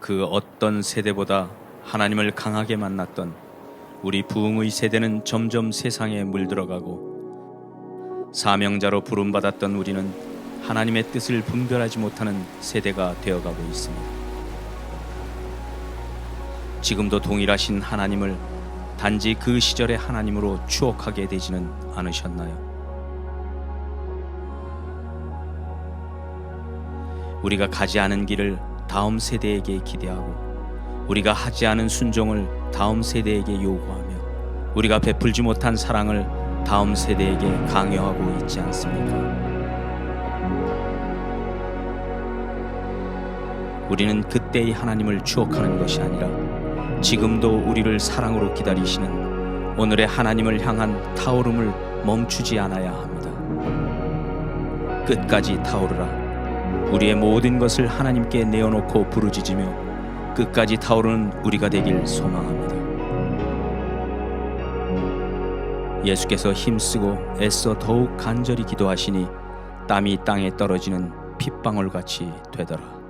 그 어떤 세대보다 하나님을 강하게 만났던 우리 부흥의 세대는 점점 세상에 물들어가고 사명자로 부름받았던 우리는 하나님의 뜻을 분별하지 못하는 세대가 되어가고 있습니다. 지금도 동일하신 하나님을 단지 그 시절의 하나님으로 추억하게 되지는 않으셨나요? 우리가 가지 않은 길을 다음 세대에게 기대하고 우리가 하지 않은 순종을 다음 세대에게 요구하며 우리가 베풀지 못한 사랑을 다음 세대에게 강요하고 있지 않습니까? 우리는 그때의 하나님을 추억하는 것이 아니라 지금도 우리를 사랑으로 기다리시는 오늘의 하나님을 향한 타오름을 멈추지 않아야 합니다. 끝까지 타오르라. 우리의 모든 것을 하나님께 내어놓고 부르짖으며 끝까지 타오르는 우리가 되길 소망합니다. 예수께서 힘쓰고 애써 더욱 간절히 기도하시니 땀이 땅에 떨어지는 핏방울 같이 되더라.